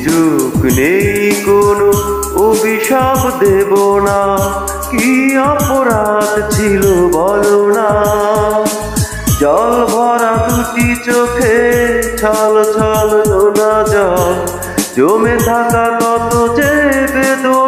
সুযোগ নেই কোনো, অভিশাপ দেব না। কি অপরাধ ছিল বলো না। জল ভরা দুটি চোখে ছল ছল না জল জমে থাকা কত যে বেদনা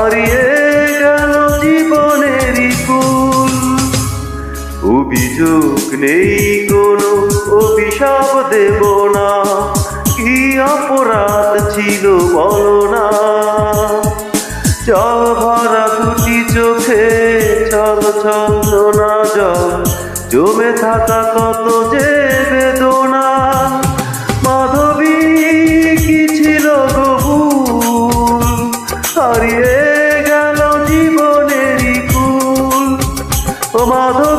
হারিয়ে গেল জীবনেরই কুল। অভিযোগ নেই কোনো, অভিশাপ দেব না। কি অপরাধ ছিল বলো না। জল ভরা দুটি চোখে ছল ছল না জল। জমে থাকা কত যে বেদনা। ও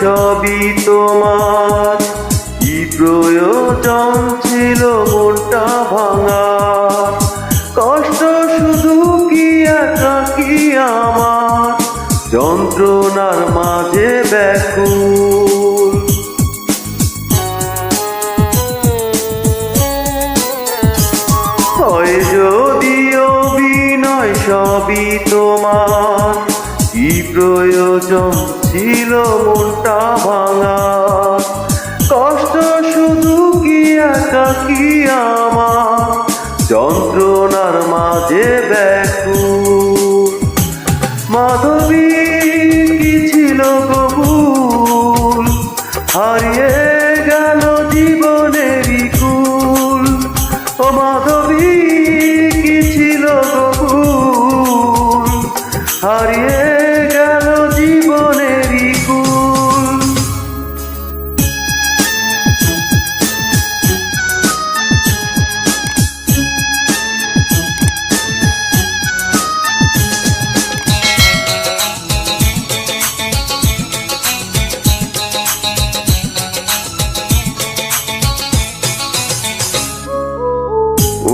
সবই তোমার। কি প্রয়োজন ছিল মনটা ভাঙা কষ্ট শুধু কি একা কি আমার? যন্ত্রণার মাঝে হয় যদিও বিনয় সবই তোমার, কি প্রয়োজন ছিল ভাঙা কষ্ট শুধু কি একা কি আমার? যন্ত্রণার মাঝে ব্যাকুল। মাধবী কি ছিল কবুল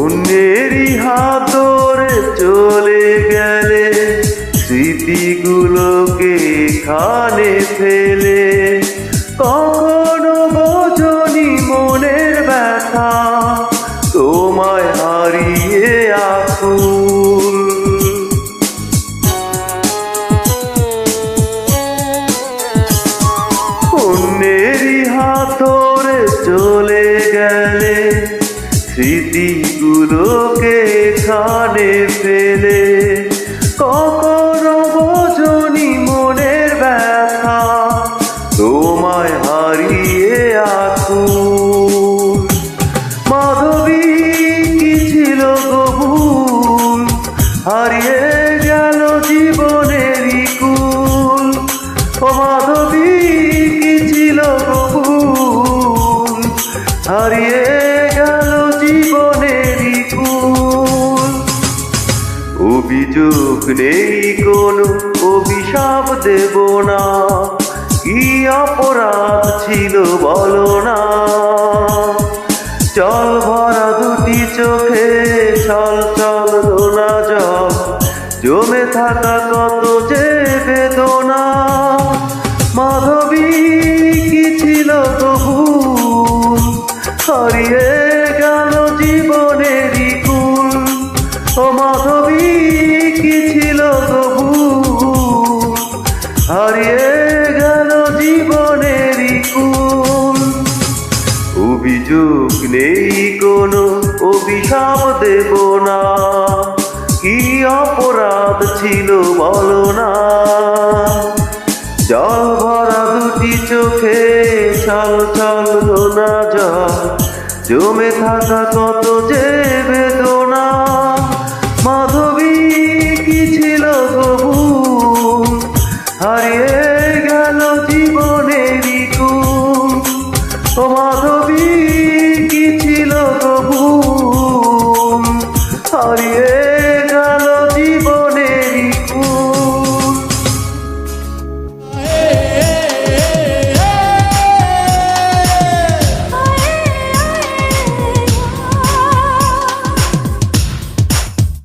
অন্যেরই হাত ধরে চলে গেলে স্মৃতিগুলোকে খানে ফেলে। কখনো স্মৃতিগুলোকে খানে ফেলে। কখনো বোঝনি মনের ব্যথা, তোমায় হারিয়ে আকুল। মাধবী, কি ছিল কবুল হারিয়ে গেল জীবনের কুল ও মাধবী, কি ছিল কবুল হারিয়ে অভিযোগ নেই কোনো, অভিশাপ দেব না। কি অপরাধ ছিল বলো না। চল ভরা দুটি চোখে, চল চল দোনা জল। জমে থাকা হারিয়ে গেল জীবনেরই কুল অভিযোগ নেই কোনো, অভিশাপ দেব না। কি অপরাধ ছিল বলো না। জল ভরা দুটি চোখে, ছল ছল না জল জমে থাকা কত যে বেদনা। মাধবী 说吧。